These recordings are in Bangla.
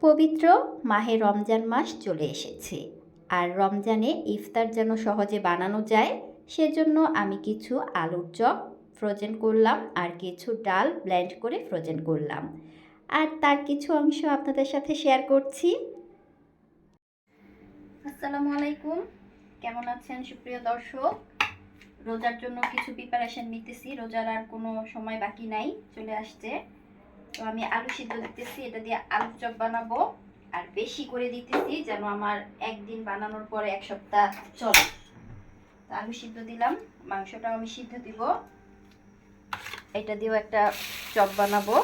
পবিত্র মাহে রমজান মাস চলে এসেছে। আর রমজানে ইফতার যেন সহজে বানানো যায়, সেজন্য আমি কিছু আলুর চপ ফ্রোজেন করলাম আর কিছু ডাল ব্ল্যান্ড করে ফ্রোজেন করলাম। আর তার কিছু অংশ আপনাদের সাথে শেয়ার করছি। আসসালামু আলাইকুম। কেমন আছেন সুপ্রিয় দর্শক? রোজার জন্য কিছু প্রিপারেশন নিতেছি। রোজার আর কোনো সময় বাকি নাই, চলে আসছে। তো আমি আলু সিদ্ধ দিতেছি, এটা দিয়ে আলু চপ বানাবো। আর বেশি করে দিতেছি যেন আমার একদিন বানানোর পরে এক সপ্তাহ চলে। তো আলু সিদ্ধ দিলাম, মাংসটাও আমি সিদ্ধ দিব। এটা দিয়েও একটা চপ বানাবো।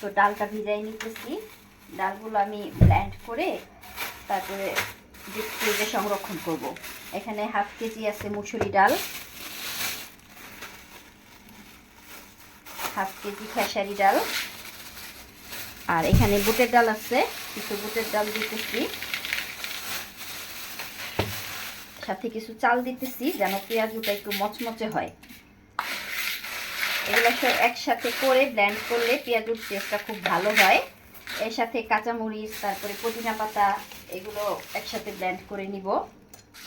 তো ডালটা ভিজাই নিতেছি। ডালগুলো আমি ব্ল্যান্ড করে তারপরে ফ্রিজে সংরক্ষণ করব। এখানে হাফ কেজি আছে মুসুরি ডাল। হাফ কেজি খেসারি ডাল। আর এখানে বুটের ডাল আছে, কিছু বুটের ডাল দিতেছি। সাথে কিছু চাল দিতেছি, যেন পেঁয়াজুটা একটু মচমচে হয়। এগুলো সব একসাথে করে ব্ল্যান্ড করলে পেঁয়াজুর টেস্টটা খুব ভালো হয়। এর সাথে কাঁচামরিচ, তারপরে পুদিনা পাতা, এগুলো একসাথে ব্ল্যান্ড করে নিব।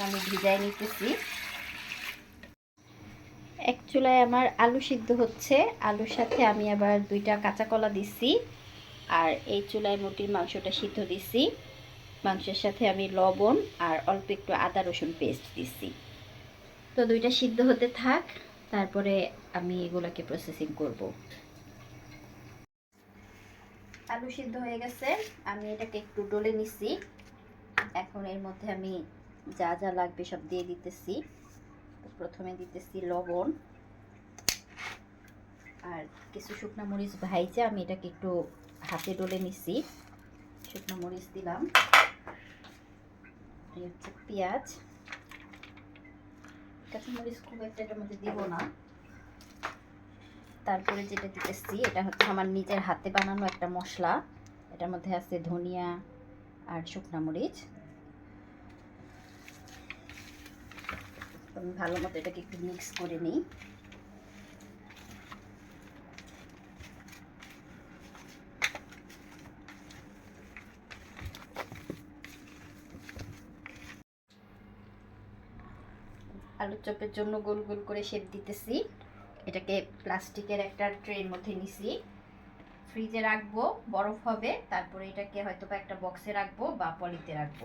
আমি ভিজাই নিতেছি। এক চুলায় আমার আলু সিদ্ধ হচ্ছে। আলুর সাথে আমি আবার দুইটা কাঁচা কলা দিছি। আর এই চুলায় মুটির মাংসটা সিদ্ধ দিছি। মাংসের সাথে আমি লবণ আর অল্প একটু আদা রসুন পেস্ট দিছি। তো দুইটা সিদ্ধ হতে থাক, তারপরে আমি এগুলোকে প্রসেসিং করব। আলু সিদ্ধ হয়ে গেছে, আমি এটাকে একটু ডলে নিছি। এখন এর মধ্যে আমি যা যা লাগবে সব দিয়ে দিতেছি। প্রথমে দিতেছি লবণ আর কিছু শুকনো মরিচ ভাইজে আমি এটাকে একটু হাতে ডলে নিছি। শুকনো মরিচ দিলাম। এই হচ্ছে পেঁয়াজ। কাঁচামরিচ খুব একটা এটার মধ্যে দিব না। তারপরে যেটা দিতেছি, এটা হচ্ছে আমার নিজের হাতে বানানো একটা মশলা। এটার মধ্যে আছে ধনিয়া আর শুকনা মরিচ। আমি ভালো মতো এটাকে একটু মিক্স করে নিই। আলুর চপের জন্য গোল গোল করে শেপ দিতেছি। এটাকে প্লাস্টিকের একটা ট্রের মধ্যে নিছি। ফ্রিজে রাখব, বরফ হবে, তারপরে এটাকে হয়তো বা একটা বক্সে রাখব বা পলিতে রাখব।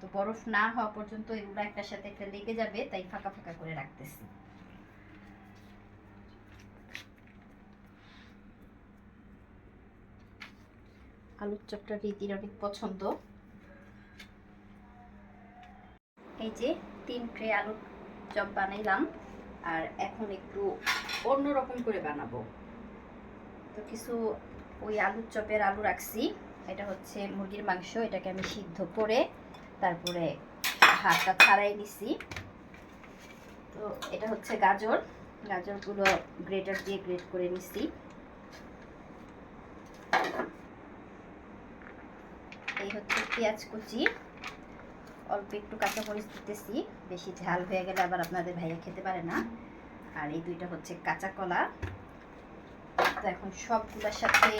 তো বরফ না হওয়া পর্যন্ত এগুলো একটার সাথে একটা লেগে যাবে, তাই ফাঁকা ফাঁকা করে রাখতেছি। আলুর চপটা রীতির অনেক পছন্দ। এই যে তিন ট্রে আলুর চপ বানাইলাম। আর এখন একটু অন্যরকম করে বানাবো। তো কিছু ওই আলুর চপের আলু রাখছি। এটা হচ্ছে মুরগির মাংস, এটাকে আমি সিদ্ধ করে তারপরে হাতটা ছাড়াই নিছি। তো এটা হচ্ছে গাজর। গাজরগুলো গ্রেটার দিয়ে গ্রেট করে নিছি। এই হচ্ছে পেঁয়াজ কুচি। অল্প একটু কাঁচামরিচ দিতেছি। বেশি ঝাল হয়ে গেলে আবার আপনাদের ভাইয়া খেতে পারে না। আর এই দুইটা হচ্ছে কাঁচা কলা। তো এখন সবগুলোর সাথে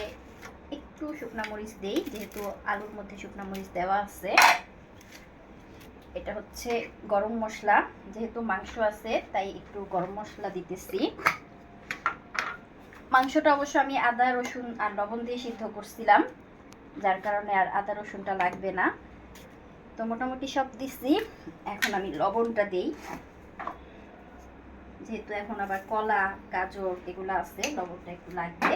একটু শুকনা মরিচ দেই, যেহেতু আলুর মধ্যে শুকনা মরিচ দেওয়া আছে। এটা হচ্ছে গরম মশলা। যেহেতু মাংস আছে, তাই একটু গরম মশলা দিতেছি। মাংসটা অবশ্য আমি আদা, রসুন আর লবণ দিয়ে সিদ্ধ করছিলাম। যার কারণে আর আদা, রসুনটা লাগবে না। তো মোটামুটি সব দিচ্ছি এখন আমি লবণটা দিই। যেহেতু এখন আবার কলা, গাজর এগুলো আছে, লবণটা একটু লাগবে।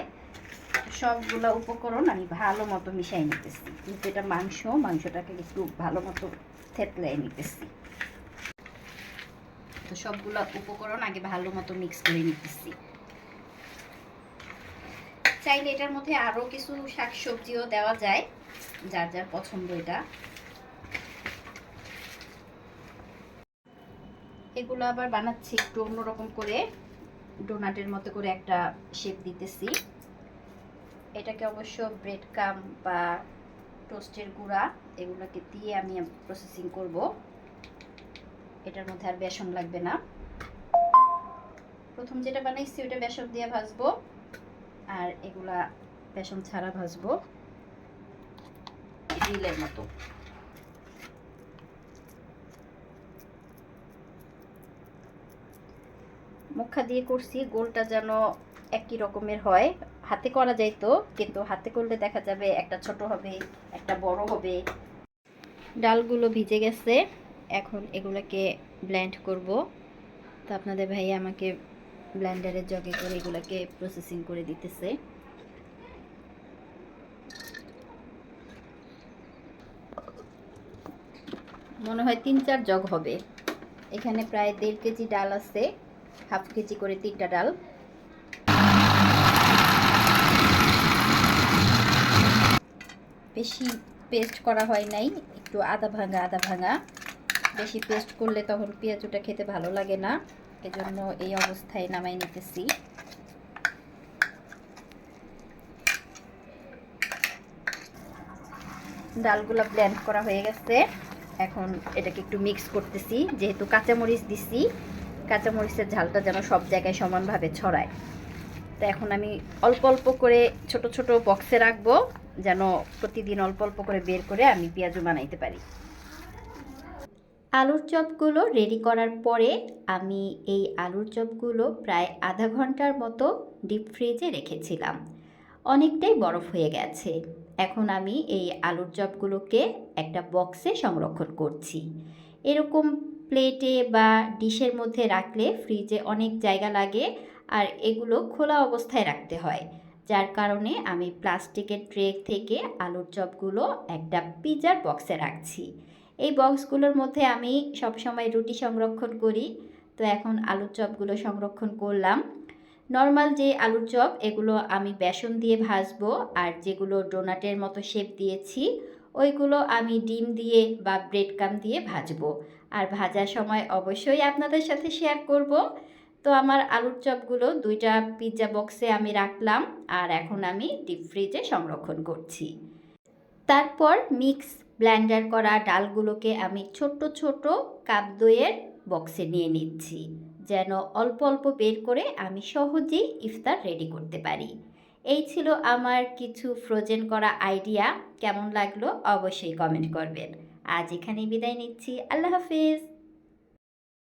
সবগুলো উপকরণ আমি ভালো মতো মিশাই নিতেছি। কিন্তু এটা মাংস, মাংসটাকে একটু ভালো মতো থেতলাই নিতেছি। তো সবগুলো উপকরণ আগে ভালো মতো মিক্স করে নিতেছি। চাইলে এটার মধ্যে আরও কিছু শাক সবজিও দেওয়া যায়, যার যার পছন্দ এটা। এগুলো আবার বানাচ্ছি একটু অন্যরকম করে। ডোনাটের মতো করে একটা শেপ দিতেছি। এটাকে অবশ্য ব্রেড কাম বা টোস্টের গুঁড়া এগুলোকে দিয়ে আমি প্রসেসিং করব। এটার মধ্যে আর বেসন লাগবে না। প্রথম যেটা বানাইছি ওটা বেসন দিয়ে ভাজবো। আর এগুলা বেসন ছাড়া ভাজবো। গ্রিলের মতো। মুখা দিয়ে করছি, গোলটা যেন একই রকমের হয়। হাতে করা যায় তো, কিন্তু হাতে করলে দেখা যাবে একটা ছোট হবে, একটা বড় হবে। ডালগুলো ভিজে গেছে, এখন এগুলোকে ব্ল্যান্ড করব। তো আপনাদের ভাই আমাকে ব্ল্যান্ডারের জগে করে এগুলোকে প্রসেসিং করে দিতেছে। মনে হয় তিন চার জগ হবে। এখানে প্রায় দেড় কেজি ডাল আছে। হাফ কেজি করে তিনটা ডাল। বেশি পেস্ট করা হয় নাই, একটু আদা ভাঙা আদা ভাঙা। বেশি পেস্ট করলে তখন পেঁয়াজুটা খেতে ভালো লাগে না, এজন্য এই অবস্থায় নামাই নিতেছি। ডালগুলো ব্লেন্ড করা হয়ে গেছে। এখন এটাকে একটু মিক্স করতেছি, যেহেতু কাঁচামরিচ দিছি কাঁচামরিচের ঝালটা যেন সব জায়গায় সমানভাবে ছড়ায়। তো এখন আমি অল্প অল্প করে ছোট ছোট বক্সে রাখব, যেন প্রতিদিন অল্প অল্প করে বের করে আমি পেঁয়াজু বানাইতে পারি। আলুর চপগুলো রেডি করার পরে আমি এই আলুর চপগুলো প্রায় আধা ঘণ্টার মতো ডিপ ফ্রিজে রেখেছিলাম। অনেকটাই বরফ হয়ে গেছে। এখন আমি এই আলুর চপগুলোকে একটা বক্সে সংরক্ষণ করছি। এরকম প্লেটে বা ডিশের মধ্যে রাখলে ফ্রিজে অনেক জায়গা লাগে আর এগুলো খোলা অবস্থায় রাখতে হয়। যার কারণে আমি প্লাস্টিকের ট্রে থেকে আলুর চপগুলো একটা পিজার বক্সে রাখছি। এই বক্সগুলোর মধ্যে আমি সবসময় রুটি সংরক্ষণ করি। তো এখন আলুর চপগুলো সংরক্ষণ করলাম। নর্মাল যে আলুর চপ, এগুলো আমি বেসন দিয়ে ভাজবো আর যেগুলো ডোনাটের মতো শেপ দিয়েছি ওইগুলো আমি ডিম দিয়ে বা ব্রেড কাম দিয়ে ভাজবো। আর ভাজার সময় অবশ্যই আপনাদের সাথে শেয়ার করব। তো আমার আলুর চপগুলো দুইটা পিৎজা বক্সে আমি রাখলাম আর এখন আমি ডিপ ফ্রিজে সংরক্ষণ করছি। তারপর মিক্স ব্লেন্ডার করা ডালগুলোকে আমি ছোট্ট ছোট কাপ দইয়ের বক্সে নিয়ে নিচ্ছি। যেন অল্প অল্প বের করে আমি সহজেই ইফতার রেডি করতে পারি। এই ছিল আমার কিছু ফ্রোজেন করা আইডিয়া কেমন লাগল অবশ্যই কমেন্ট করবেন। আজ এখানেই বিদায় নিচ্ছি। আল্লাহ হাফিজ।